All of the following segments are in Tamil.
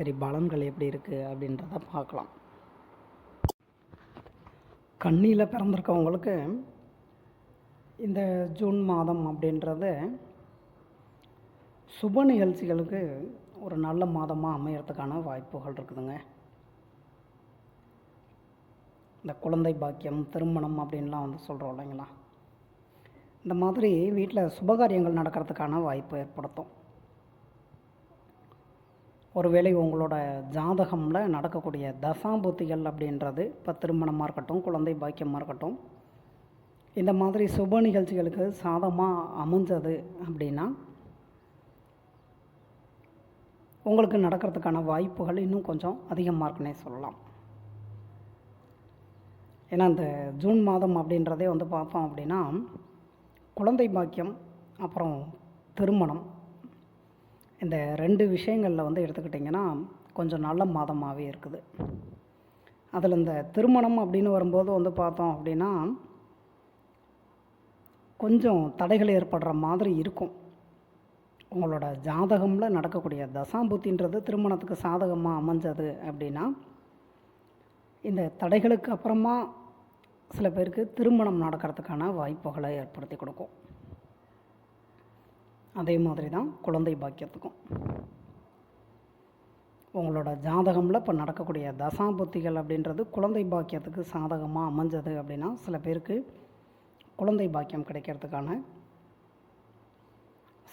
சரி பலன்கள் எப்படி இருக்குது அப்படின்றத பார்க்கலாம். கண்ணியில் பிறந்திருக்கவங்களுக்கு இந்த ஜூன் மாதம் அப்படின்றது சுப நிகழ்ச்சிகளுக்கு ஒரு நல்ல மாதமாக அமையறதுக்கான வாய்ப்புகள் இருக்குதுங்க. இந்த குழந்தை பாக்கியம் திருமணம் அப்படின்லாம் வந்து சொல்கிறோம் இல்லைங்களா? இந்த மாதிரி வீட்டில் சுபகாரியங்கள் நடக்கிறதுக்கான வாய்ப்பு ஏற்படுத்தும். ஒருவேளை உங்களோட ஜாதகமில் நடக்கக்கூடிய தசாபுத்திகள் அப்படின்றது இப்போ திருமணமாக இருக்கட்டும் குழந்தை பாக்கியமாக இருக்கட்டும் இந்த மாதிரி சுப நிகழ்ச்சிகளுக்கு சாதமாக அமைஞ்சது அப்படின்னா உங்களுக்கு நடக்கிறதுக்கான வாய்ப்புகள் இன்னும் கொஞ்சம் அதிகமாக இருக்குன்னே சொல்லலாம். ஏன்னா இந்த ஜூன் மாதம் அப்படின்றதே வந்து பார்த்தோம் அப்படின்னா குழந்தை பாக்கியம் அப்புறம் திருமணம் இந்த ரெண்டு விஷயங்களில் வந்து எடுத்துக்கிட்டிங்கன்னா கொஞ்சம் நல்ல மாதமாகவே இருக்குது. அதில் இந்த திருமணம் அப்படின்னு வரும்போது வந்து பார்த்தோம் அப்படின்னா கொஞ்சம் தடைகள் ஏற்படுற மாதிரி இருக்கும். உங்களோட ஜாதகமில் நடக்கக்கூடிய தசாம்புத்தின்றது திருமணத்துக்கு சாதகமாக அமைஞ்சது அப்படின்னா இந்த தடைகளுக்கு அப்புறமா சில பேருக்கு திருமணம் நடக்கிறதுக்கான வாய்ப்புகளை ஏற்படுத்தி கொடுக்கும். அதே மாதிரி தான் குழந்தை பாக்கியத்துக்கும். உங்களோட ஜாதகமில் இப்போ நடக்கக்கூடிய தசாபுத்திகள் அப்படின்றது குழந்தை பாக்கியத்துக்கு சாதகமாக அமைஞ்சது அப்படின்னா சில பேருக்கு குழந்தை பாக்கியம் கிடைக்கிறதுக்கான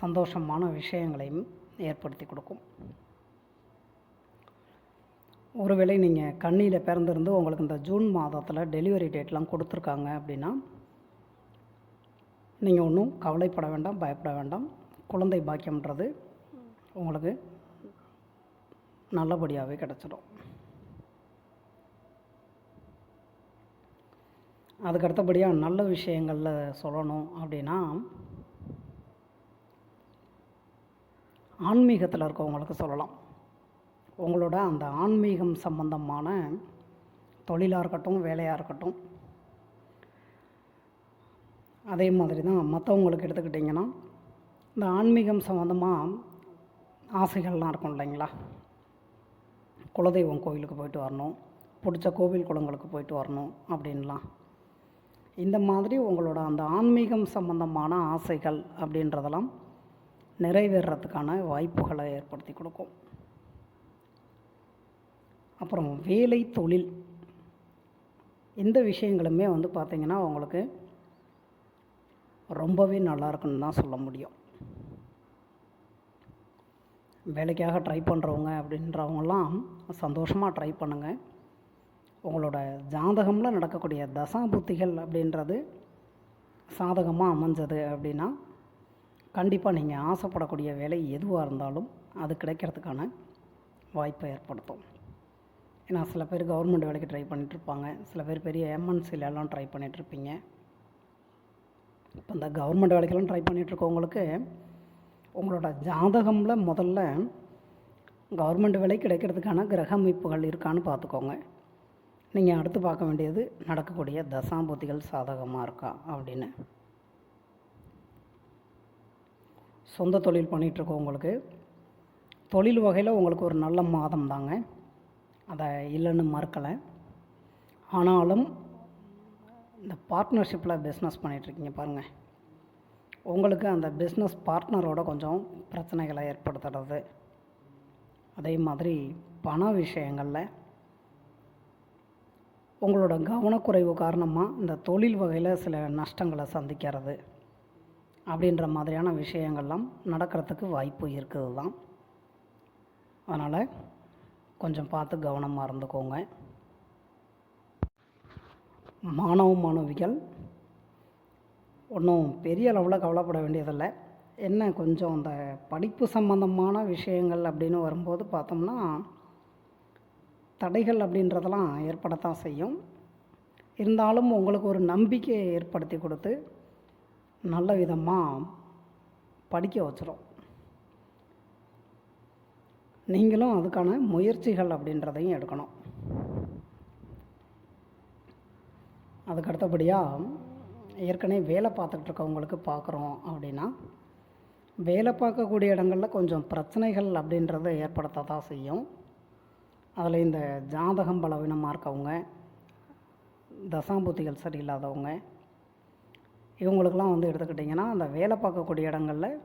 சந்தோஷமான விஷயங்களையும் ஏற்படுத்தி கொடுக்கும். ஒருவேளை நீங்கள் கண்ணியில் பிறந்திருந்து உங்களுக்கு இந்த ஜூன் மாதத்தில் டெலிவரி டேட்லாம் கொடுத்துருக்காங்க அப்படின்னா நீங்கள் ஒன்றும் கவலைப்பட வேண்டாம் பயப்பட வேண்டாம். குழந்தை பாக்கியம்ன்றது உங்களுக்கு நல்லபடியாகவே கிடச்சிடும். அதுக்கு அடுத்தபடியாக நல்ல விஷயங்களில் சொல்லணும் அப்படின்னா ஆன்மீகத்தில் இருக்கவங்களுக்கு சொல்லலாம். உங்களோட அந்த ஆன்மீகம் சம்பந்தமான தொழிலாக இருக்கட்டும் வேலையாக இருக்கட்டும் அதே மாதிரி தான் மற்றவங்களுக்கு எடுத்துக்கிட்டிங்கன்னா இந்த ஆன்மீகம் சம்மந்தமாக ஆசைகள்லாம் இருக்கும் இல்லைங்களா? குலதெய்வம் கோயிலுக்கு போயிட்டு வரணும். பிடிச்ச கோவில் குளங்களுக்கு போயிட்டு வரணும் அப்படின்லாம். இந்த மாதிரி உங்களோட அந்த ஆன்மீகம் சம்பந்தமான ஆசைகள் அப்படின்றதெல்லாம் நிறைவேறத்துக்கான வாய்ப்புகளை ஏற்படுத்தி கொடுக்கும். அப்புறம் வேலை தொழில். இந்த விஷயங்களுமே வந்து பார்த்திங்கன்னா உங்களுக்கு ரொம்பவே நல்லா இருக்குன்னு தான் சொல்ல முடியும். வேலைக்காக ட்ரை பண்ணுறவங்க அப்படின்றவங்கலாம் சந்தோஷமாக ட்ரை பண்ணுங்கள் உங்களோட ஜாதகமில் நடக்கக்கூடிய தசாபுத்திகள் அப்படின்றது சாதகமாக அமைஞ்சது அப்படின்னா கண்டிப்பாக நீங்கள் ஆசைப்படக்கூடிய வேலை எதுவாக இருந்தாலும் அது கிடைக்கிறதுக்கான வாய்ப்பை ஏற்படுத்தும். ஏன்னா சில பேர் கவர்மெண்ட் வேலைக்கு ட்ரை பண்ணிகிட்ருப்பாங்க சில பேர் பெரிய எம்என்சிலெல்லாம் ட்ரை பண்ணிகிட்ருப்பீங்க இப்போ இந்த கவர்மெண்ட் வேலைக்கெல்லாம் ட்ரை பண்ணிகிட்ருக்கவங்களுக்கு உங்களோட ஜாதகமில் முதல்ல கவர்மெண்ட் வேலை கிடைக்கிறதுக்கான கிரக அமைப்புகள் இருக்கான்னு பார்த்துக்கோங்க. நீங்கள் அடுத்து பார்க்க வேண்டியது நடக்கக்கூடிய தசாம்பூத்திகள் சாதகமாக இருக்கா அப்படின்னு. சொந்த தொழில் பண்ணிகிட்ருக்கவங்களுக்கு தொழில் வகையில் உங்களுக்கு ஒரு நல்ல மாதம் தாங்க. அதை இல்லைன்னு மறுக்கலை. ஆனாலும் இந்த பார்ட்னர்ஷிப்பில் பிஸ்னஸ் பண்ணிகிட்ருக்கீங்க பாருங்கள் உங்களுக்கு அந்த பிஸ்னஸ் பார்ட்னரோட கொஞ்சம் பிரச்சனைகளை ஏற்படுத்துறது. அதே மாதிரி பண விஷயங்களில் உங்களோட கவனக்குறைவு காரணமாக இந்த தொழில் வகையில் சில நஷ்டங்களை சந்திக்கிறது அப்படின்ற மாதிரியான விஷயங்கள்லாம் நடக்கிறதுக்கு வாய்ப்பு இருக்குது தான் அதனால் கொஞ்சம் பார்த்து கவனமாக இருந்துக்கோங்க. மாணவ மாணவிகள் ஒன்றும் பெரிய அளவில் கவலைப்பட வேண்டியதில்லை. என்ன கொஞ்சம் அந்த படிப்பு சம்பந்தமான விஷயங்கள் அப்படின்னு வரும்போது பார்த்தோம்னா தடைகள் அப்படின்றதெல்லாம் ஏற்படத்தான் செய்யும். இருந்தாலும் உங்களுக்கு ஒரு நம்பிக்கையை ஏற்படுத்தி கொடுத்து நல்ல விதமாக படிக்க வச்சிடும் நீங்களும் அதுக்கான முயற்சிகள் அப்படின்றதையும் எடுக்கணும். அதுக்கு அடுத்தபடியாக ஏற்கனவே வேலை பார்த்துக்கிட்டு இருக்கவங்களுக்கு பார்க்குறோம் அப்படின்னா வேலை பார்க்கக்கூடிய இடங்களில் கொஞ்சம் பிரச்சனைகள் அப்படின்றத ஏற்படுத்த தான் செய்யும். அதில் இந்த ஜாதகம் பலவீனமாக இருக்கவங்க தசாம்பூத்திகள் சரியில்லாதவங்க இவங்களுக்கெல்லாம் வந்து எடுத்துக்கிட்டிங்கன்னா அந்த வேலை பார்க்கக்கூடிய இடங்களில்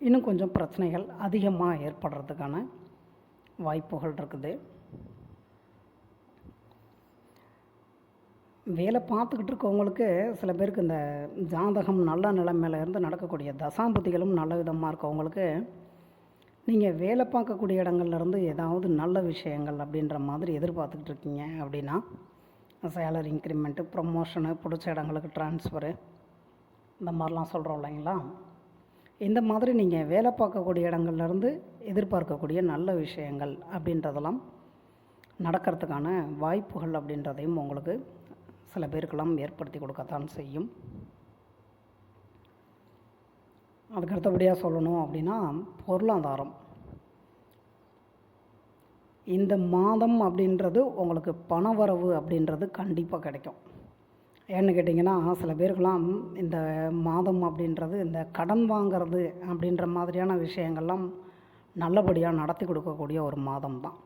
இன்னும் கொஞ்சம் பிரச்சனைகள் அதிகமாக ஏற்படுறதுக்கான வாய்ப்புகள் இருக்குது. வேலை பார்த்துக்கிட்டு இருக்கவங்களுக்கு சில பேருக்கு இந்த ஜாதகம் நல்ல நிலைமையில இருந்து நடக்கக்கூடிய தசாம்பதிகளும் நல்ல விதமாக இருக்கவங்களுக்கு நீங்கள் வேலை பார்க்கக்கூடிய இடங்கள்லேருந்து ஏதாவது நல்ல விஷயங்கள் அப்படின்ற மாதிரி எதிர்பார்த்துக்கிட்டு இருக்கீங்க அப்படின்னா சேலரி இன்க்ரிமெண்ட்டு ப்ரொமோஷனு பிடிச்ச இடங்களுக்கு ட்ரான்ஸ்ஃபரு இந்த மாதிரிலாம் சொல்கிறோம் இல்லைங்களா? இந்த மாதிரி நீங்கள் வேலை பார்க்கக்கூடிய இடங்கள்லேருந்து எதிர்பார்க்கக்கூடிய நல்ல விஷயங்கள் அப்படின்றதெல்லாம் நடக்கிறதுக்கான வாய்ப்புகள் அப்படின்றதையும் உங்களுக்கு சில பேருக்கெல்லாம் ஏற்படுத்தி கொடுக்கத்தான் செய்யும். அதுக்கு அடுத்தபடியாக சொல்லணும் அப்படின்னா பொருளாதாரம். இந்த மாதம் அப்படின்றது உங்களுக்கு பணவரவு அப்படின்றது கண்டிப்பாக கிடைக்கும். ஏன்னு கேட்டிங்கன்னா சில பேருக்கெல்லாம் இந்த மாதம் அப்படின்றது இந்த கடன் வாங்கிறது அப்படின்ற மாதிரியான விஷயங்கள்லாம் நல்லபடியாக நடத்தி கொடுக்கக்கூடிய ஒரு மாதம் தான்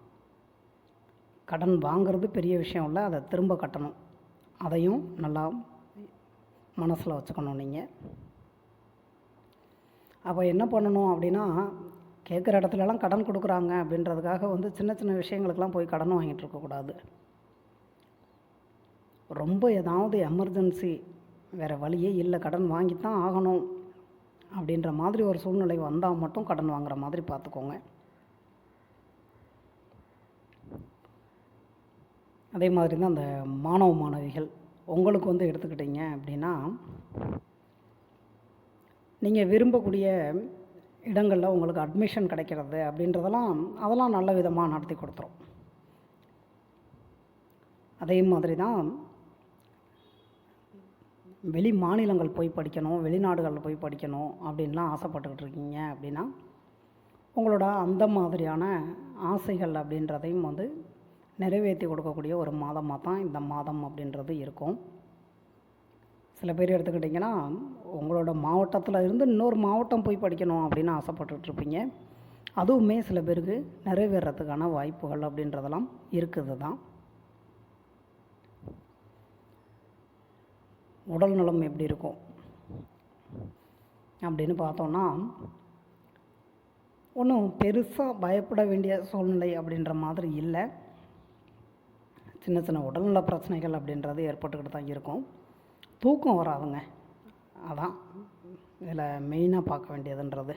கடன் வாங்கிறது பெரிய விஷயம் இல்லை அதை திரும்ப கட்டணும். அதையும் நல்லா மனசில் வச்சுக்கணும் நீங்கள். அப்போ என்ன பண்ணணும் அப்படின்னா கேட்குற இடத்துலலாம் கடன் கொடுக்குறாங்க அப்படின்றதுக்காக வந்து சின்ன சின்ன விஷயங்களுக்கெல்லாம் போய் கடன் வாங்கிட்டு இருக்கக்கூடாது ரொம்ப ஏதாவது எமர்ஜென்சி வேறு வழியே இல்லை கடன் வாங்கித்தான் ஆகணும் அப்படின்ற மாதிரி ஒரு சூழ்நிலை வந்தால் மட்டும் கடன் வாங்குகிற மாதிரி பார்த்துக்கோங்க. அதே மாதிரி தான் அந்த மாணவ மாணவிகள் உங்களுக்கு வந்து எடுத்துக்கிட்டீங்க அப்படின்னா நீங்கள் விரும்பக்கூடிய இடங்களில் உங்களுக்கு அட்மிஷன் கிடைக்கிறது அப்படின்றதெல்லாம் அதெல்லாம் நல்ல விதமாக நடத்தி கொடுத்துரும். அதே மாதிரி தான் வெளி மாநிலங்கள் போய் படிக்கணும் வெளிநாடுகளில் போய் படிக்கணும் அப்படின்லாம் ஆசைப்பட்டுக்கிட்டு இருக்கீங்க அப்படின்னா உங்களோட அந்த மாதிரியான ஆசைகள் அப்படின்றதையும் வந்து நிறைவேற்றி கொடுக்கக்கூடிய ஒரு மாதமாக தான் இந்த மாதம் அப்படின்றது இருக்கும். சில பேர் எடுத்துக்கிட்டிங்கன்னா உங்களோட மாவட்டத்தில் இருந்து இன்னொரு மாவட்டம் போய் படிக்கணும் அப்படின்னு ஆசைப்பட்டுட்ருப்பீங்க. அதுவுமே சில பேருக்கு நிறைவேறத்துக்கான வாய்ப்புகள் அப்படின்றதெல்லாம் இருக்குது தான். உடல் நலம் எப்படி இருக்கும்? அப்படின்னு பார்த்தோன்னா ஒன்றும் பெருசாக பயப்பட வேண்டிய சூழ்நிலை அப்படின்ற மாதிரி இல்லை. சின்ன சின்ன உடல்நல பிரச்சனைகள் அப்படின்றது ஏற்பட்டுக்கிட்டு தான் இருக்கும். தூக்கம் வராதுங்க. அதான். இதில் மெயினாக பார்க்க வேண்டியதுன்றது.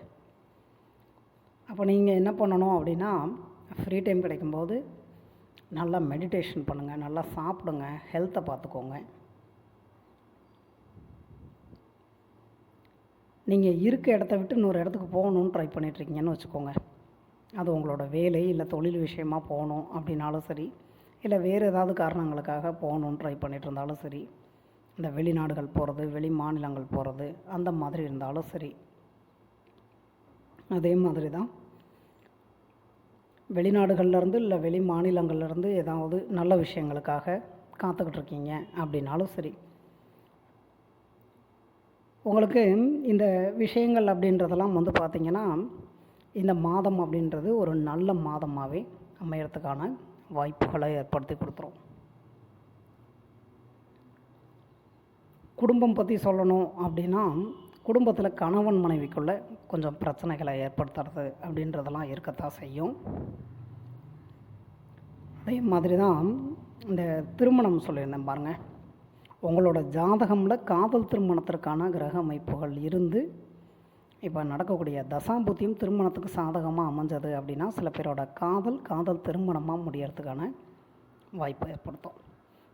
அப்போ நீங்கள் என்ன பண்ணணும் அப்படின்னா ஃப்ரீ டைம் கிடைக்கும்போது நல்லா மெடிடேஷன் பண்ணுங்கள் நல்லா சாப்பிடுங்க. ஹெல்த்தை பார்த்துக்கோங்க. நீங்கள் இருக்க இடத்த விட்டு இன்னொரு இடத்துக்கு போகணுன்னு ட்ரை பண்ணிகிட்ருக்கீங்கன்னு வச்சுக்கோங்க. அது உங்களோட வேலை இல்லை தொழில் விஷயமாக போகணும் அப்படின்னாலும் சரி. இல்லை வேறு ஏதாவது காரணங்களுக்காக போகணுன்னு ட்ரை பண்ணிகிட்டு இருந்தாலும் சரி இந்த வெளிநாடுகள் போகிறது வெளி மாநிலங்கள் போகிறது அந்த மாதிரி இருந்தாலும் சரி. அதே மாதிரி தான் வெளிநாடுகள்லேருந்து இல்லை வெளி மாநிலங்கள்லேருந்து ஏதாவது நல்ல விஷயங்களுக்காக காத்துக்கிட்டு இருக்கீங்க அப்படின்னாலும் சரி. உங்களுக்கு இந்த விஷயங்கள் அப்படின்றதெல்லாம் வந்து பார்த்திங்கன்னா இந்த மாதம் அப்படின்றது ஒரு நல்ல மாதமாகவே அமையறதுக்கான வாய்ப்புகளை ஏற்படுத்தி கொடுத்துரும். குடும்பம் பற்றி சொல்லணும் அப்படின்னா குடும்பத்தில் கணவன் மனைவிக்குள்ளே கொஞ்சம் பிரச்சனைகளை ஏற்படுத்துறது அப்படின்றதெல்லாம் இருக்கத்தான் செய்யும். அதே மாதிரி தான் இந்த திருமணம் சொல்லியிருந்தேன் பாருங்கள் உங்களோட ஜாதகமில் காதல் திருமணத்திற்கான கிரக அமைப்புகள் இருந்து இப்போ நடக்கக்கூடிய தசாம்புத்தியும் திருமணத்துக்கு சாதகமாக அமைஞ்சது அப்படின்னா சில பேரோட காதல் காதல் திருமணமாக முடியறதுக்கான வாய்ப்பை ஏற்படுத்தும்.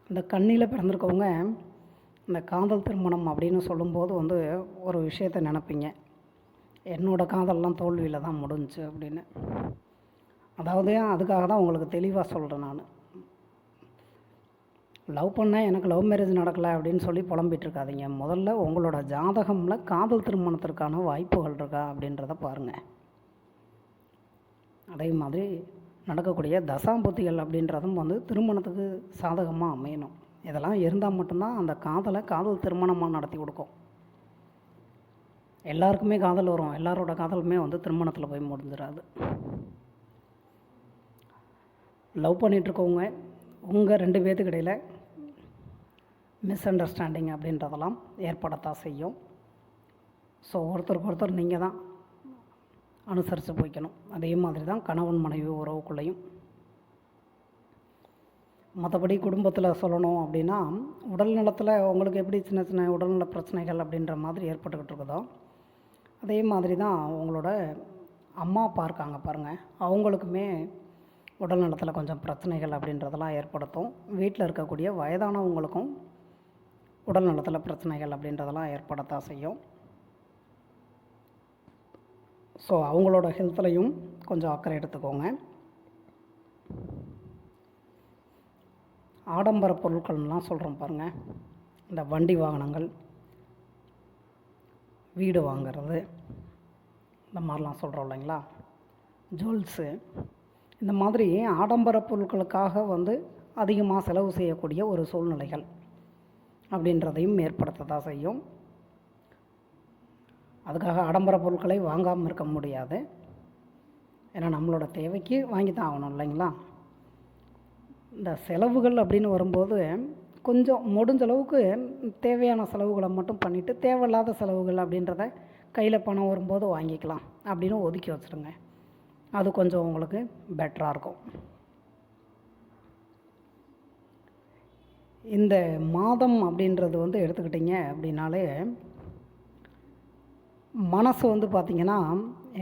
இந்த கண்ணியில் பிறந்திருக்கவங்க இந்த காதல் திருமணம் அப்படின்னு சொல்லும்போது வந்து ஒரு விஷயத்தை நினப்பீங்க. என்னோட காதல்லாம் தோல்வியில் தான் முடிஞ்சுச்சு அப்படின்னு. அதாவது அதுக்காக தான் உங்களுக்கு தெளிவாக சொல்கிறேன் நான். லவ் பண்ணால் எனக்கு லவ் மேரேஜ் நடக்கலை அப்படின்னு சொல்லி புலம்பிட்டுருக்காதீங்க. முதல்ல உங்களோட ஜாதகமில் காதல் திருமணத்திற்கான வாய்ப்புகள் இருக்கா அப்படின்றத பாருங்கள் அதே மாதிரி நடக்கக்கூடிய தசாம்புத்திகள் அப்படின்றதும் வந்து திருமணத்துக்கு சாதகமாக அமையணும். இதெல்லாம் இருந்தால் மட்டும்தான் அந்த காதலை காதல் திருமணமாக நடத்தி கொடுக்கும். எல்லாருக்குமே காதல் வரும். எல்லாரோட காதலுமே வந்து திருமணத்தில் போய் முடிஞ்சிடாது. லவ் பண்ணிகிட்ருக்கவங்க உங்கள் ரெண்டு பேர்த்துக்கிடையில் மிஸ் அண்டர்ஸ்டாண்டிங் அப்படின்றதெல்லாம் ஏற்படத்தான் செய்யும். ஸோ ஒருத்தருக்கு ஒருத்தர் நீங்கள் தான் அனுசரித்து போய்க்கணும். அதே மாதிரி தான் கணவன் மனைவி உறவுக்குள்ளேயும். மற்றபடி குடும்பத்தில் சொல்லணும் அப்படின்னா உடல் நலத்தில் உங்களுக்கு எப்படி சின்ன சின்ன உடல்நல பிரச்சனைகள் அப்படின்ற மாதிரி ஏற்பட்டுக்கிட்டு இருக்குதோ அதே மாதிரி தான் உங்களோட அம்மா அப்பா இருக்காங்க பாருங்கள் அவங்களுக்குமே உடல் நலத்தில் கொஞ்சம் பிரச்சனைகள் அப்படின்றதெல்லாம் ஏற்படுத்தும். வீட்டில் இருக்கக்கூடிய வயதானவங்களுக்கும் உடல் நலத்தில் பிரச்சனைகள் அப்படின்றதெல்லாம் ஏற்படத்தான் செய்யும். ஸோ அவங்களோட ஹெல்த்லையும் கொஞ்சம் அக்கறை எடுத்துக்கோங்க. ஆடம்பர பொருட்கள்லாம் சொல்கிறோம் பாருங்கள் இந்த வண்டி வாகனங்கள் வீடு வாங்கிறது இந்த மாதிரிலாம் சொல்கிறோம் இல்லைங்களா? ஜுவல்ஸு இந்த மாதிரி ஆடம்பர பொருட்களுக்காக வந்து அதிகமாக செலவு செய்யக்கூடிய ஒரு சூழ்நிலைகள். அப்படின்றதையும் ஏற்படுத்த தான் செய்யும். அதுக்காக ஆடம்பர பொருட்களை வாங்காமல் இருக்க முடியாது. ஏன்னா நம்மளோட தேவைக்கு வாங்கி தான் ஆகணும் இல்லைங்களா? இந்த செலவுகள் அப்படின்னு வரும்போது கொஞ்சம் முடிஞ்ச அளவுக்கு தேவையான செலவுகளை மட்டும் பண்ணிவிட்டு தேவையில்லாத செலவுகள் அப்படின்றத கையில் பணம் வரும்போது வாங்கிக்கலாம் அப்படின்னு ஒதுக்கி வச்சுருங்க அது கொஞ்சம் உங்களுக்கு பெட்டராக இருக்கும். இந்த மாதம் அப்படின்றது வந்து எடுத்துக்கிட்டிங்க அப்படின்னாலே மனசு வந்து பார்த்திங்கன்னா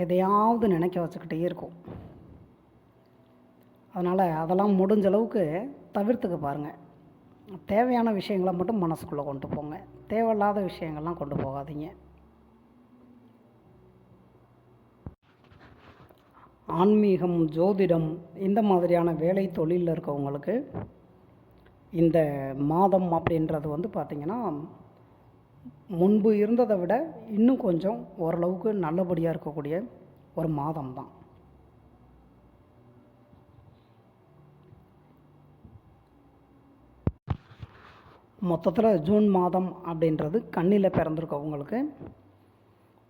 எதையாவது நினைக்க வச்சுக்கிட்டே இருக்கும். அதனால் அதெல்லாம் முடிஞ்ச அளவுக்கு தவிர்த்துக்க பாருங்கள் தேவையான விஷயங்களை மட்டும் மனசுக்குள்ளே கொண்டு போங்க. தேவையில்லாத விஷயங்கள்லாம் கொண்டு போகாதீங்க. ஆன்மீகம் ஜோதிடம் இந்த மாதிரியான வேலை தொழிலில் இருக்கவங்களுக்கு இந்த மாதம் அப்படின்றது வந்து பார்த்திங்கன்னா முன்பு இருந்ததை விட இன்னும் கொஞ்சம் ஓரளவுக்கு நல்லபடியாக இருக்கக்கூடிய ஒரு மாதம் தான் மொத்தத்தில் ஜூன் மாதம் அப்படின்றது கண்ணில் பிறந்திருக்கவங்களுக்கு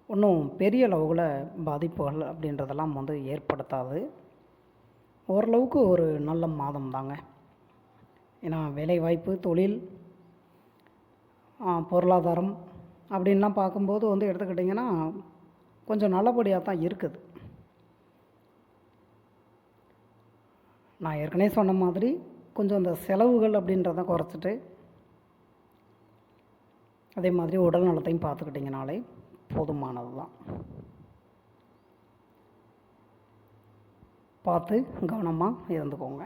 ஒன்றும் பெரிய அளவுகளை பாதிப்புகள் அப்படின்றதெல்லாம் வந்து ஏற்படுத்தாது. ஓரளவுக்கு ஒரு நல்ல மாதம் தாங்க ஏன்னா வேலைவாய்ப்பு தொழில் பொருளாதாரம் அப்படின்லாம் பார்க்கும்போது வந்து எடுத்துக்கிட்டிங்கன்னா கொஞ்சம் நல்லபடியாக தான் இருக்குது. நான் ஏற்கனவே சொன்ன மாதிரி கொஞ்சம் அந்த செலவுகள் அப்படின்றத குறைச்சிட்டு அதே மாதிரி உடல் நலத்தையும் பார்த்துக்கிட்டிங்கனாலே போதுமானது தான். பார்த்து கவனமாக இருந்துக்கோங்க.